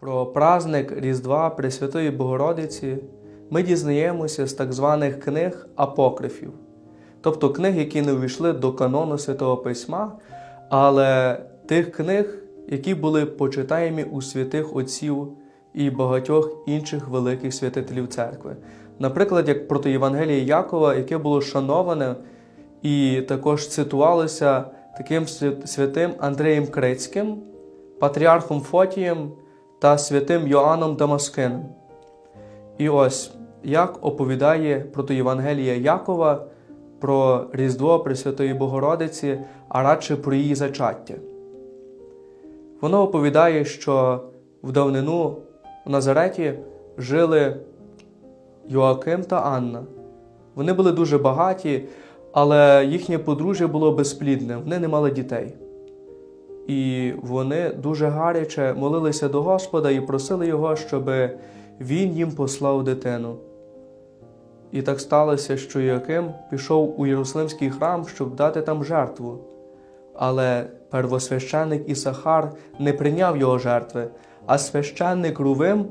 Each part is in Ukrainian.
Про праздник Різдва Пресвятої Богородиці ми дізнаємося з так званих книг апокрифів, тобто книг, які не увійшли до канону Святого Письма, але тих книг, які були почитаємі у святих отців і багатьох інших великих святителів церкви. Наприклад, як протоєвангеліє Якова, яке було шановане і також цитувалося таким святим Андреєм Крицьким, патріархом Фотієм та святим Йоанном Дамаскиним. І ось як оповідає протоєвангелія Якова про Різдво Пресвятої Богородиці, а радше про її зачаття. Воно оповідає, що в давнину в Назареті жили Йоаким та Анна. Вони були дуже багаті, але їхнє подружжя було безплідне, вони не мали дітей. І вони дуже гаряче молилися до Господа і просили Його, щоб Він їм послав дитину. І так сталося, що Йоаким пішов у Єрусалимський храм, щоб дати там жертву. Але первосвященник Ісахар не прийняв його жертви, а священник Рувим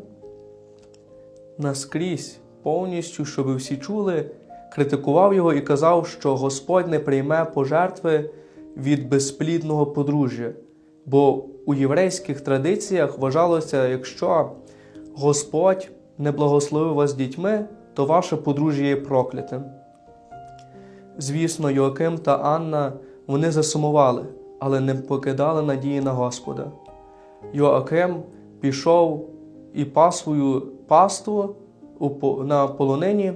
наскрізь повністю, щоб всі чули, критикував його і казав, що Господь не прийме пожертви від безплідного подружжя. Бо у єврейських традиціях вважалося, якщо Господь не благословив вас дітьми, то ваше подружжя є проклятим. Звісно, Йоаким та Анна вони засумували, але не покидали надії на Господа. Йоаким пішов і пас свою паству на полонині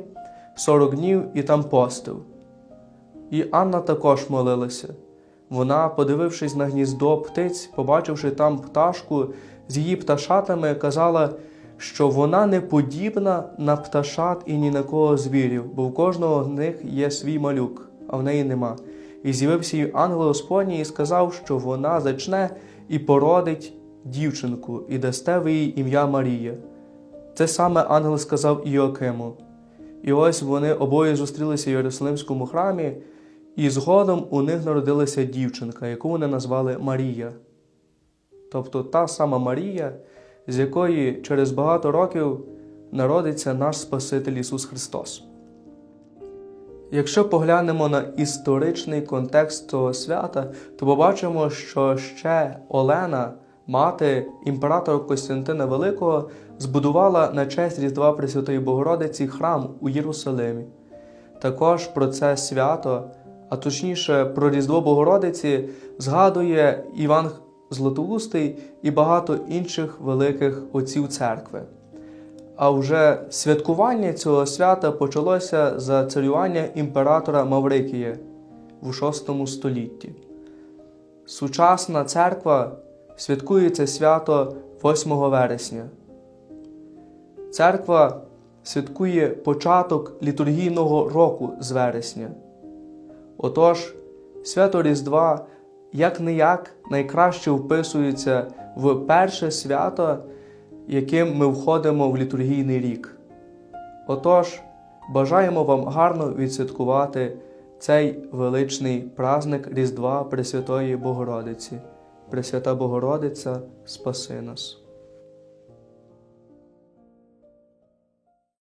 40 днів і там постив. І Анна також молилася. Вона, подивившись на гніздо птиць, побачивши там пташку з її пташатами, казала, що вона не подібна на пташат і ні на кого звірів, бо в кожного з них є свій малюк, а в неї нема. І з'явився їй ангел Господній і сказав, що вона зачне і породить дівчинку, і дасте ви їй ім'я Марія. Це саме ангел сказав Іоакиму. І ось вони обоє зустрілися в Єрусалимському храмі, і згодом у них народилася дівчинка, яку вони назвали Марія. Тобто та сама Марія, з якої через багато років народиться наш Спаситель Ісус Христос. Якщо поглянемо на історичний контекст цього свята, то побачимо, що ще Олена, мати імператора Костянтина Великого, збудувала на честь Різдва Пресвятої Богородиці храм у Єрусалимі. Також про це свято, а точніше про Різдво Богородиці, згадує Іван Златоустий і багато інших великих отців церкви. А вже святкування цього свята почалося за царювання імператора Маврикія в VI столітті. Сучасна церква святкує це свято 8 вересня. Церква святкує початок літургійного року з вересня. Отож, свято Різдва як не як найкраще вписується в перше свято, яким ми входимо в літургійний рік. Отож, бажаємо вам гарно відсвяткувати цей величний праздник Різдва Пресвятої Богородиці. Пресвята Богородиця, спаси нас.